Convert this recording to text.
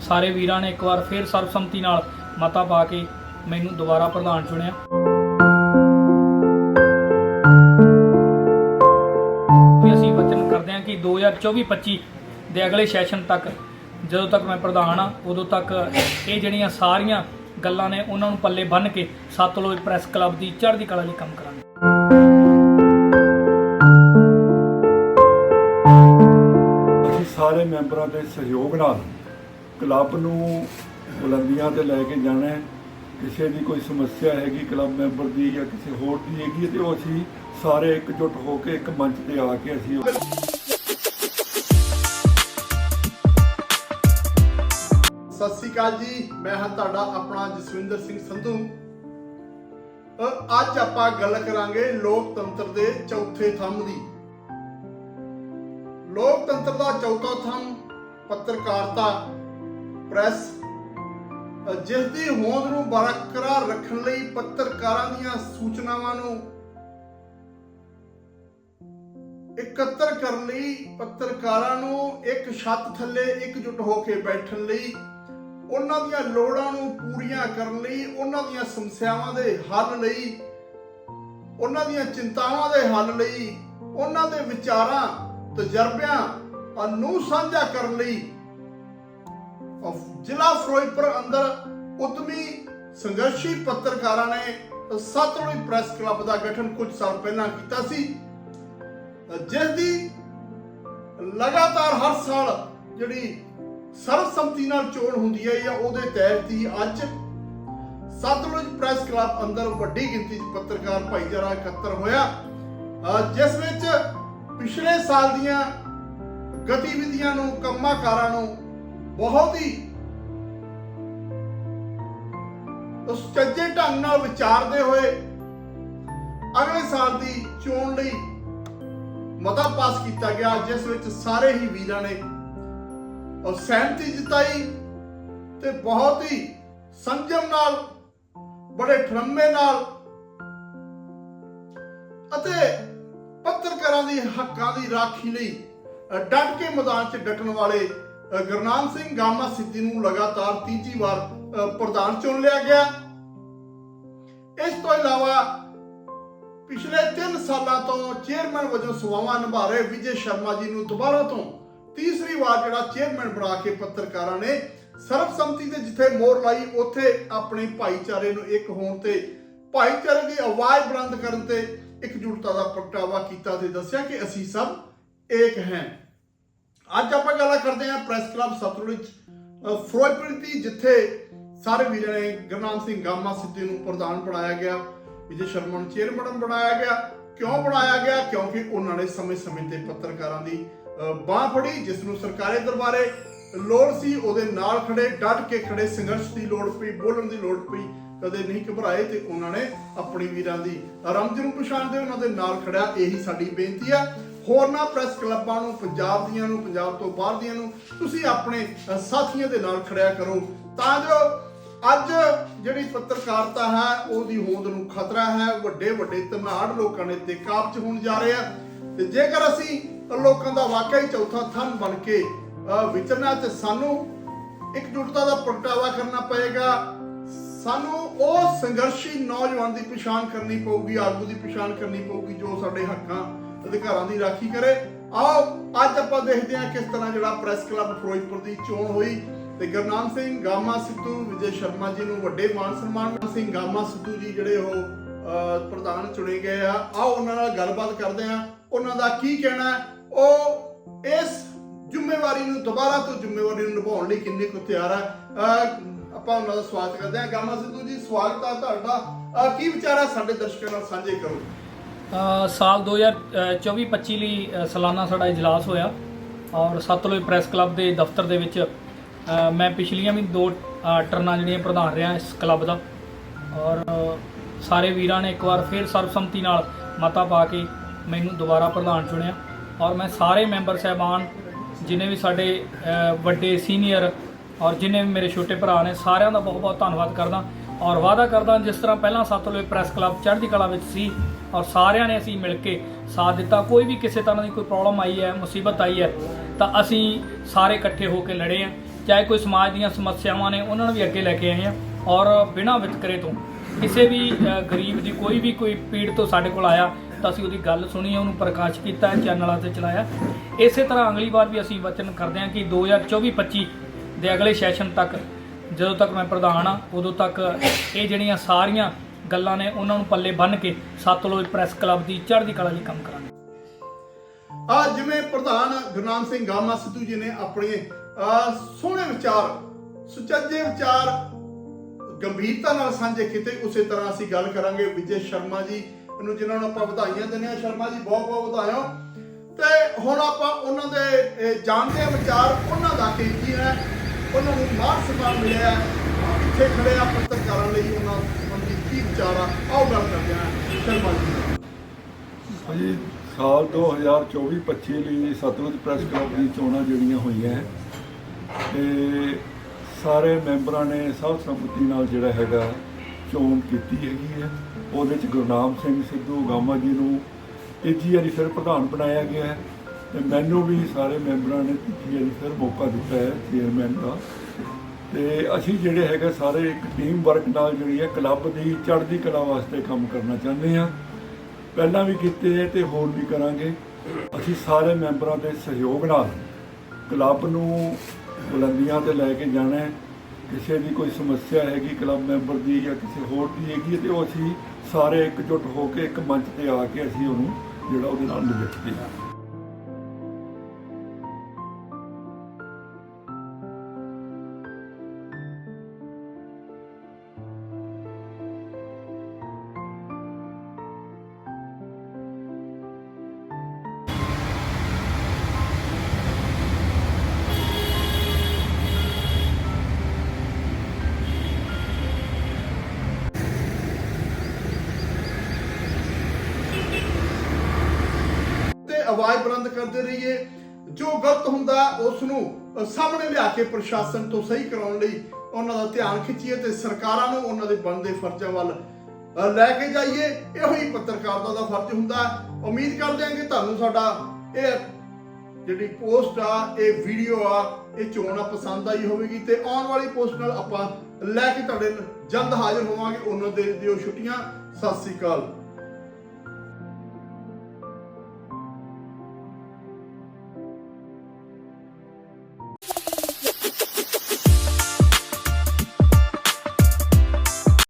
ਸਾਰੇ ਵੀਰਾਂ ਨੇ ਇੱਕ ਵਾਰ ਫਿਰ ਸਰਬਸੰਮਤੀ ਨਾਲ ਮਤਾ ਪਾ ਕੇ ਮੈਨੂੰ ਦੁਬਾਰਾ ਪ੍ਰਧਾਨ ਚੁਣਿਆ। ਅਸੀਂ ਵਚਨ ਕਰਦੇ ਹਾਂ ਕਿ 2024-25 ਦੇ ਅਗਲੇ ਸੈਸ਼ਨ ਤੱਕ ਜਦੋਂ ਤੱਕ ਮੈਂ ਪ੍ਰਧਾਨ ਆ ਉਦੋਂ ਤੱਕ ਇਹ ਜਿਹੜੀਆਂ ਸਾਰੀਆਂ ਗੱਲਾਂ ਨੇ ਉਹਨਾਂ ਨੂੰ ਪੱਲੇ ਬੰਨ੍ਹ ਕੇ ਸਤਲੁਜ ਪ੍ਰੈਸ ਕਲੱਬ ਦੀ ਚੜ੍ਹਦੀ ਕਲਾ ਲਈ ਕੰਮ ਕਰਾਂਗੇ। ਸਾਰੇ ਮੈਂਬਰਾਂ ਦੇ ਸਹਿਯੋਗ ਨਾਲ ਕਲੱਬ ਨੂੰ ਬੁਲੰਦੀਆਂ ਤੇ ਲੈ ਕੇ ਜਾਣਾ ਹੈ। ਕਿਸੇ ਦੀ ਕੋਈ ਸਮੱਸਿਆ ਹੈਗੀ ਕਲੱਬ ਮੈਂਬਰ ਦੀ ਜਾਂ ਕਿਸੇ ਹੋਰ ਦੀ ਹੈਗੀ ਤੇ ਉਹ ਅਸੀਂ ਸਾਰੇ ਇਕਜੁੱਟ ਹੋ ਕੇ ਇੱਕ ਮੰਚ ਤੇ ਆ ਕੇ ਅਸੀਂ ਸਤਿ ਸ੍ਰੀ ਅਕਾਲ ਜੀ। ਮੈਂ ਹਾਂ ਤੁਹਾਡਾ ਆਪਣਾ ਜਸਵਿੰਦਰ ਸਿੰਘ ਸੰਧੂ। ਅੱਜ ਆਪਾਂ ਗੱਲ ਕਰਾਂਗੇ ਲੋਕਤੰਤਰ ਦੇ ਚੌਥੇ ਥੰਮ ਦੀ। ਲੋਕਤੰਤਰ ਦਾ ਚੌਥਾ ਥੰਮ ਪੱਤਰਕਾਰਤਾ। ਪ੍ਰੈਸ ਜਿਸ ਦੀ ਹੋਂਦ ਨੂੰ ਬਰਕਰਾਰ ਰੱਖਣ ਲਈ ਪੱਤਰਕਾਰਾਂ ਦੀਆਂ ਸੂਚਨਾਵਾਂ ਨੂੰ ਇਕੱਤਰ ਕਰਨ ਲਈ, ਪੱਤਰਕਾਰਾਂ ਨੂੰ ਇੱਕ ਛੱਤ ਥੱਲੇ ਇਕਜੁੱਟ ਹੋ ਕੇ ਬੈਠਣ ਲਈ, ਉਹਨਾਂ ਦੀਆਂ ਲੋੜਾਂ ਨੂੰ ਪੂਰੀਆਂ ਕਰਨ ਲਈ, ਉਹਨਾਂ ਦੀਆਂ ਸਮੱਸਿਆਵਾਂ ਦੇ ਹੱਲ ਲਈ, ਉਹਨਾਂ ਦੀਆਂ ਚਿੰਤਾਵਾਂ ਦੇ ਹੱਲ ਲਈ, ਉਹਨਾਂ ਦੇ ਵਿਚਾਰਾਂ, ਤਜਰਬਿਆਂ ਨੂੰ ਸਾਂਝਾ ਕਰਨ ਲਈ ਜ਼ਿਲ੍ਹਾ ਫਿਰੋਜ਼ਪੁਰ ਅੰਦਰ ਉਦਮੀ ਸੰਘਰਸ਼ੀ ਪੱਤਰਕਾਰਾਂ ਨੇ ਸਤਲੁਜ ਪ੍ਰੈਸ ਕਲੱਬ ਦਾ ਗਠਨ ਕੁਝ ਸਾਲ ਪਹਿਲਾਂ ਕੀਤਾ ਸੀ। ਜਿਸ ਦੀ ਲਗਾਤਾਰ ਹਰ ਸਾਲ ਜਿਹੜੀ ਸਰਬਸੰਮਤੀ ਨਾਲ ਚੋਣ ਹੁੰਦੀ ਹੈ ਜਾਂ ਉਹਦੇ ਤਹਿਤ ਹੀ ਅੱਜ ਸਤਲੁਜ ਪ੍ਰੈਸ ਕਲੱਬ ਅੰਦਰ ਵੱਡੀ ਗਿਣਤੀ 'ਚ ਪੱਤਰਕਾਰ ਭਾਈਚਾਰਾ ਇਕੱਤਰ ਹੋਇਆ। ਜਿਸ ਵਿੱਚ ਪਿਛਲੇ ਸਾਲ ਦੀਆਂ ਗਤੀਵਿਧੀਆਂ ਨੂੰ ਕੰਮਾਂ-ਕਾਰਾਂ ਨੂੰ ਬਹੁਤ ਹੀ ਉਸ ਚੱਜੇ ਢੰਗ ਨਾਲ ਵਿਚਾਰਦੇ ਹੋਏ ਅਗਲੇ ਸਾਲ ਦੀ ਚੋਣ ਲਈ ਮਤਾ ਪਾਸ ਕੀਤਾ ਗਿਆ ਜਿਸ ਵਿੱਚ ਸਾਰੇ ਹੀ ਵੀਰਾਂ ਨੇ ਔਰ ਸਹਿਮਤੀ ਜਤਾਈ ਤੇ ਬਹੁਤ ਹੀ ਸੰਜਮ ਨਾਲ ਬੜੇ ਠਰਮੇ ਨਾਲ ਅਤੇ ਪੱਤਰਕਾਰਾਂ ਦੀ ਹੱਕਾਂ ਦੀ ਰਾਖੀ ਲਈ ਅ, ਡਟ ਕੇ ਮੈਦਾਨ 'ਚ ਡਟਣ ਵਾਲੇ ਗੁਰਨਾਮ ਸਿੰਘ ਗਾਮਾ ਸਿੱਧੀ ਨੂੰ ਲਗਾਤਾਰ ਤੀਜੀ ਵਾਰ ਪ੍ਰਧਾਨ ਚੁਣ ਲਿਆ ਗਿਆ। ਇਸ ਤੋਂ ਇਲਾਵਾ ਪਿਛਲੇ 3 ਸਾਲਾਂ ਤੋਂ ਚੇਅਰਮੈਨ ਵਜੋਂ ਸੇਵਾਵਾਂ ਨਿਭਾ ਰਹੇ ਵਿਜੇ ਸ਼ਰਮਾ ਜੀ ਨੂੰ ਦੁਬਾਰਾ ਤੋਂ ਤੀਸਰੀ ਵਾਰ ਜਿਹੜਾ ਚੇਅਰਮੈਨ ਬਣਾ ਕੇ ਪੱਤਰਕਾਰਾਂ ਨੇ ਸਰਬਸੰਮਤੀ ਤੇ ਜਿੱਥੇ ਮੋਹਰ ਲਾਈ, ਉੱਥੇ ਆਪਣੇ ਭਾਈਚਾਰੇ ਨੂੰ ਇੱਕ ਹੋਣ ਤੇ ਭਾਈਚਾਰੇ ਦੀ ਆਵਾਜ਼ ਬੁਲੰਦ ਕਰਨ ਤੇ ਇਕਜੁੱਟਤਾ ਦਾ ਪ੍ਰਗਟਾਵਾ ਕੀਤਾ ਤੇ ਦੱਸਿਆ ਕਿ ਅਸੀਂ ਸਭ ਏਕ ਹਾਂ। ਅੱਜ ਆਪਾਂ ਗੱਲ ਕਰਦੇ ਹਾਂ ਪ੍ਰੈਸ ਕਲੱਬ ਸਤਲੁਜ ਫਿਰੋਜ਼ਪੁਰ ਦੀ ਜਿੱਥੇ ਸਾਰੇ ਵੀਰਾਂ ਨੇ ਗੁਰਨਾਮ ਸਿੰਘ ਗਾਮਾ ਸਿੱਧੂ ਨੂੰ ਪ੍ਰਧਾਨ ਬਣਾਇਆ ਗਿਆ, ਵਿਜੇ ਸ਼ਰਮਾ ਨੂੰ ਚੇਅਰਮੈਨ ਬਣਾਇਆ ਗਿਆ। ਕਿਉਂ ਬਣਾਇਆ ਗਿਆ? ਕਿਉਂਕਿ ਉਹਨਾਂ ਨੇ ਸਮੇਂ-ਸਮੇਂ ਤੇ ਪੱਤਰਕਾਰਾਂ ਦੀ ਬਾਹ ਫੜੀ, ਜਿਸ ਨੂੰ ਸਰਕਾਰੀ ਦਰਬਾਰੇ ਲੋੜ ਸੀ, ਉਹਦੇ ਨਾਲ ਖੜੇ, ਡਟ ਕੇ ਖੜੇ, ਸੰਘਰਸ਼ ਦੀ ਲੋੜ ਪਈ, ਬੋਲਣ ਦੀ ਲੋੜ ਪਈ, ਕਦੇ ਨਹੀਂ ਘਬਰਾਏ ਤੇ ਉਹਨਾਂ ਨੇ ਆਪਣੀ ਵੀਰਾਂ ਦੀ ਰਮਜ ਨੂੰ ਪਛਾਣਦੇ, ਉਹਨਾਂ ਦੇ ਨਾਲ ਖੜਿਆ, ਇਹੀ ਸਾਡੀ ਬੇਨਤੀ ਆ। ਹੋਰਨਾਂ ਪ੍ਰੈਸ ਕਲੱਬਾਂ ਨੂੰ, ਪੰਜਾਬ ਦੀਆਂ ਨੂੰ, ਪੰਜਾਬ ਤੋਂ ਬਾਹਰ ਦੀਆਂ ਨੂੰ, ਤੁਸੀਂ ਆਪਣੇ ਸਾਥੀਆਂ ਦੇ ਨਾਲ ਖੜਿਆ ਕਰੋ। ਤਾਂ ਜੋ ਅੱਜ ਜਿਹੜੀ ਪੱਤਰਕਾਰਤਾ ਹੈ, ਉਹਦੀ ਹੋਂਦ ਨੂੰ ਖਤਰਾ ਹੈ, ਵੱਡੇ ਵੱਡੇ ਧਨਾੜ ਲੋਕਾਂ ਨੇ ਤੇ ਕਾਬਜ ਹੋਣ ਜਾ ਰਹੇ ਆ। ਤੇ ਜੇਕਰ ਅਸੀਂ ਲੋਕਾਂ ਦਾ ਵਾਕਈ ਚੌਥਾ ਥੰਮ ਬਣ ਕੇ ਵਿਚਰਨਾ ਤੇ ਸਾਨੂੰ ਇਕਜੁੱਟਤਾ ਦਾ ਪ੍ਰਗਟਾਵਾ ਕਰਨਾ ਪਏਗਾ, ਸਾਨੂੰ ਉਹ ਸੰਘਰਸ਼ੀ ਨੌਜਵਾਨ ਦੀ ਪਛਾਣ ਕਰਨੀ ਪਊਗੀ, ਆਗੂ ਦੀ ਪਛਾਣ ਕਰਨੀ ਪਊਗੀ, ਜੋ ਸਾਡੇ ਹੱਕਾਂ ਅਧਿਕਾਰਾਂ ਦੀ ਰਾਖੀ ਕਰੇ। ਆਓ ਅੱਜ ਆਪਾਂ ਦੇਖਦੇ ਹਾਂ ਕਿਸ ਤਰ੍ਹਾਂ ਜਿਹੜਾ ਪ੍ਰੈਸ ਕਲੱਬ ਫਿਰੋਜ਼ਪੁਰ ਦੀ ਚੋਣ ਹੋਈ। ਤੇ ਗੁਰਨਾਮ ਸਿੰਘ ਗਾਮਾ ਸਿੱਧੂ ਵਿਜੇ ਸ਼ਰਮਾ ਜੀ ਨੂੰ ਵੱਡੇ ਮਾਨ ਸਨਮਾਨ। ਨਾਲ ਸਿੰਘ ਗਾਮਾ ਸਿੱਧੂ ਜੀ ਜਿਹੜੇ ਉਹ ਪ੍ਰਧਾਨ ਚੁਣੇ ਗਏ ਆ। ਆਓ ਉਹਨਾਂ ਨਾਲ ਗੱਲਬਾਤ ਕਰਦੇ ਹਾਂ। ਉਹਨਾਂ ਦਾ ਕੀ ਕਹਿਣਾ ਹੈ? ਉਹ ਇਸ ਜ਼ਿੰਮੇਵਾਰੀ ਨੂੰ ਦੁਬਾਰਾ ਤੋਂ ਜ਼ਿੰਮੇਵਾਰੀ ਨੂੰ ਨਿਭਾਉਣ ਲਈ ਕਿੰਨੇ ਕੁ ਤਿਆਰ ਹੈ ਅਹ, ਆਪਾਂ ਉਹਨਾਂ ਦਾ ਸਵਾਗਤ ਕਰਦੇ ਹਾਂ। ਗਾਮਾ ਸਿੱਧੂ ਜੀ ਸਵਾਗਤ ਆ ਤੁਹਾਡਾ। ਕੀ ਵਿਚਾਰ ਹੈ ਸਾਡੇ ਦਰਸ਼ਕਾਂ ਨਾਲ ਸਾਂਝੇ ਕਰੋ। ਸਾਲ 2024-25 ਲਈ ਸਾਲਾਨਾ ਸਾਡਾ ਇਜਲਾਸ ਹੋਇਆ ਔਰ ਸਤਲੁਜ ਪ੍ਰੈਸ ਕਲੱਬ ਦੇ ਦਫ਼ਤਰ ਦੇ ਵਿੱਚ ਮੈਂ ਪਿਛਲੀਆਂ ਵੀ ਦੋ ਟਰਨਾਂ ਜਿਹੜੀਆਂ ਪ੍ਰਧਾਨ ਰਿਹਾ ਇਸ ਕਲੱਬ ਦਾ ਔਰ ਸਾਰੇ ਵੀਰਾਂ ਨੇ ਇੱਕ ਵਾਰ ਫਿਰ ਸਰਬਸੰਮਤੀ ਨਾਲ ਮਤਾ ਪਾ ਕੇ ਮੈਨੂੰ ਦੁਬਾਰਾ ਪ੍ਰਧਾਨ ਚੁਣਿਆ ਔਰ ਮੈਂ ਸਾਰੇ ਮੈਂਬਰ ਸਹਿਬਾਨ ਜਿਨੇ ਵੀ ਸਾਡੇ ਵੱਡੇ ਸੀਨੀਅਰ ਔਰ ਜਿਨੇ ਵੀ ਮੇਰੇ ਛੋਟੇ ਭਰਾ ਨੇ ਸਾਰਿਆਂ ਦਾ ਬਹੁਤ ਬਹੁਤ ਧੰਨਵਾਦ ਕਰਦਾ ਔਰ ਵਾਅਦਾ ਕਰਦਾ ਜਿਸ ਤਰ੍ਹਾਂ ਪਹਿਲਾਂ ਸਤਲੁਜ ਪ੍ਰੈਸ ਕਲੱਬ ਚੜ੍ਹਦੀ ਕਲਾ ਵਿੱਚ ਸੀ ਔਰ ਸਾਰਿਆਂ ਨੇ ਅਸੀਂ ਮਿਲ ਕੇ ਸਾਥ ਦਿੱਤਾ। ਕੋਈ ਵੀ ਕਿਸੇ ਤਰ੍ਹਾਂ ਦੀ ਕੋਈ ਪ੍ਰੋਬਲਮ ਆਈ ਹੈ, ਮੁਸੀਬਤ ਆਈ ਹੈ, ਤਾਂ ਅਸੀਂ ਸਾਰੇ ਇਕੱਠੇ ਹੋ ਕੇ ਲੜੇ ਆ ਚਾਹੇ ਕੋਈ ਸਮਾਜ ਦੀਆਂ ਸਮੱਸਿਆਵਾਂ ਨੇ, ਉਹਨਾਂ ਨੂੰ ਵੀ ਅੱਗੇ ਲੈ ਕੇ ਆਏ ਆ ਔਰ ਬਿਨਾਂ ਵਿਤਕਰੇ ਤੋਂ ਕਿਸੇ ਵੀ ਗਰੀਬ ਦੀ ਕੋਈ ਵੀ ਕੋਈ ਪੀੜ ਤੋਂ ਸਾਡੇ ਕੋਲ ਆਇਆ, ਤਾਂ ਅਸੀਂ ਉਹਦੀ ਗੱਲ ਸੁਣੀ, ਉਹਨੂੰ ਪ੍ਰਕਾਸ਼ ਕੀਤਾ, ਚੈਨਲਾਂ ਤੇ ਚਲਾਇਆ। ਇਸੇ ਤਰ੍ਹਾਂ ਅਗਲੀ ਵਾਰ ਵੀ ਅਸੀਂ ਵਚਨ ਕਰਦੇ ਹਾਂ ਕਿ 2024-25 ਦੇ ਅਗਲੇ ਸੈਸ਼ਨ ਤੱਕ, ਜਦੋਂ ਤੱਕ ਮੈਂ ਪ੍ਰਧਾਨ ਆ ਉਦੋਂ ਤੱਕ ਇਹ ਜਿਹੜੀਆਂ ਸਾਰੀਆਂ ਗੱਲਾਂ ਨੇ ਉਹਨਾਂ ਨੂੰ ਪੱਲੇ ਬੰਨ੍ਹ ਕੇ ਸਤਲੁਜ ਪ੍ਰੈਸ ਕਲੱਬ ਦੀ ਚੜ੍ਹਦੀ ਕਲਾ ਲਈ ਕੰਮ ਕਰਾਂਗੇ। ਆ ਜਿਵੇਂ ਪ੍ਰਧਾਨ ਗੁਰਨਾਮ ਸਿੰਘ ਗਾਮਾ ਸਿੱਧੂ ਜੀ ਨੇ ਆਪਣੇ ਸੋਹਣੇ ਵਿਚਾਰ, ਸੁਚੱਜੇ ਵਿਚਾਰ, ਗੰਭੀਰਤਾ ਨਾਲ ਸਾਂਝੇ ਕੀਤੇ, ਉਸੇ ਤਰ੍ਹਾਂ ਅਸੀਂ ਗੱਲ ਕਰਾਂਗੇ ਵਿਜੇ ਸ਼ਰਮਾ ਜੀ ਨੂੰ, ਜਿਨ੍ਹਾਂ ਨੂੰ ਆਪਾਂ ਵਧਾਈਆਂ ਦਿੰਦੇ ਹਾਂ। ਸ਼ਰਮਾ ਜੀ, ਬਹੁਤ ਬਹੁਤ ਵਧਾਇਓ ਤੇ ਹੁਣ ਆਪਾਂ ਉਹਨਾਂ ਦੇ ਜਾਣਦੇ ਹਾਂ ਵਿਚਾਰ, ਉਹਨਾਂ ਦਾ ਕੀ ਕੀ ਹੈ, ਉਹਨਾਂ ਨੂੰ ਮਾਨ ਸਨਮਾਨ ਮਿਲਿਆ ਹੈ। ਖੜੇ ਆ ਪੱਤਰਕਾਰਾਂ ਲਈ, ਉਹਨਾਂ ਸੰਬੰਧੀ ਕੀ ਵਿਚਾਰ ਆ? ਆਓ ਗੱਲ ਕਰਦੇ ਹਾਂ। ਸ਼ਰਮਾ ਜੀ। ਨਾਲ ਭਾਜੀ ਸਾਲ 2024-25 ਲਈ ਸਤਲੁਜ ਪ੍ਰੈਸ ਕਲੱਬ ਦੀ ਚੋਣਾਂ ਜਿਹੜੀਆਂ ਹੋਈਆਂ ਹੈ, ਤੇ ਸਾਰੇ ਮੈਂਬਰਾਂ ਨੇ ਸਭ ਸੰਮਤੀ ਨਾਲ ਜਿਹੜਾ ਹੈਗਾ ਚੋਣ ਕੀਤੀ ਹੈਗੀ ਹੈ। ਉਹਦੇ ਚ ਗੁਰਨਾਮ ਸਿੰਘ ਸਿੱਧੂ ਗਾਮਾ ਜੀ ਨੂੰ ਤੀਜੀ ਵਾਰੀ ਫਿਰ ਪ੍ਰਧਾਨ ਬਣਾਇਆ ਗਿਆ ਹੈ ਤੇ ਮੈਨੂੰ ਵੀ ਸਾਰੇ ਮੈਂਬਰਾਂ ਨੇ ਤੀਜੀ ਵਾਰੀ ਫਿਰ ਮੌਕਾ ਦਿੱਤਾ ਹੈ ਚੇਅਰਮੈਨ ਦਾ। ਤੇ ਅਸੀਂ ਜਿਹੜੇ ਹੈਗੇ ਸਾਰੇ ਇੱਕ ਟੀਮ ਵਰਕ ਨਾਲ ਜਿਹੜੀ ਹੈ ਕਲੱਬ ਦੀ, ਚੜ੍ਹਦੀ ਕਲਾ ਵਾਸਤੇ ਕੰਮ ਕਰਨਾ ਚਾਹੁੰਦੇ ਹਾਂ। ਪਹਿਲਾਂ ਵੀ ਕੀਤੇ ਹੈ ਤੇ ਹੋਰ ਵੀ ਕਰਾਂਗੇ। ਅਸੀਂ ਸਾਰੇ ਮੈਂਬਰਾਂ ਦੇ ਸਹਿਯੋਗ ਨਾਲ ਕਲੱਬ ਨੂੰ ਬੁਲੰਦੀਆਂ ਤੇ ਲੈ ਕੇ ਜਾਣਾ ਹੈ। ਕਿਸੇ ਦੀ ਕੋਈ ਸਮੱਸਿਆ ਹੈਗੀ ਕਲੱਬ ਮੈਂਬਰ ਦੀ ਜਾਂ ਕਿਸੇ ਹੋਰ ਦੀ ਹੈਗੀ ਹੈ ਤੇ ਉਹ ਅਸੀਂ ਸਾਰੇ ਇਕਜੁੱਟ ਹੋ ਕੇ ਇੱਕ ਮੰਚ ਤੇ ਆ ਕੇ ਅਸੀਂ ਉਹਨੂੰ ਜਿਹੜਾ ਉਹਦੇ ਨਾਲ ਨਿਪਟਦੇ ਹਾਂ। ਆਵਾਜ਼ ਬੁਲੰਦ ਕਰਦੇ ਰਹੀਏ। ਜੋ ਗਲਤ ਹੁੰਦਾ ਉਸ ਨੂੰ ਸਾਹਮਣੇ ਲਿਆ ਕੇ ਪ੍ਰਸ਼ਾਸਨ ਤੋਂ ਸਹੀ ਕਰਾਉਣ ਲਈ ਉਹਨਾਂ ਦਾ ਧਿਆਨ ਖਿੱਚੀਏ ਤੇ ਸਰਕਾਰਾਂ ਨੂੰ ਉਹਨਾਂ ਦੇ ਬਣਦੇ ਫਰਜ਼ਾਂ ਵੱਲ ਲੈ ਕੇ ਜਾਈਏ। ਇਹੋ ਹੀ ਪੱਤਰਕਾਰਤਾ ਦਾ ਫਰਜ਼ ਹੁੰਦਾ। ਉਮੀਦ ਕਰਦੇ ਹਾਂ ਕਿ ਤੁਹਾਨੂੰ ਸਾਡਾ ਇਹ ਜਿਹੜੀ ਪੋਸਟ ਆ, ਇਹ ਵੀਡੀਓ ਆ, ਇਹ ਚੋਣ ਪਸੰਦ ਆਈ ਹੋਵੇਗੀ ਤੇ ਆਉਣ ਵਾਲੀ ਪੋਸਟ ਨਾਲ ਆਪਾਂ ਲੈ ਕੇ ਤੁਹਾਡੇ ਜਲਦ ਹਾਜ਼ਰ ਹੋਵਾਂਗੇ। ਉਹਨਾਂ ਦੇ ਦਿਓ ਛੁੱਟੀਆਂ। ਸਤਿ ਸ੍ਰੀ ਅਕਾਲ।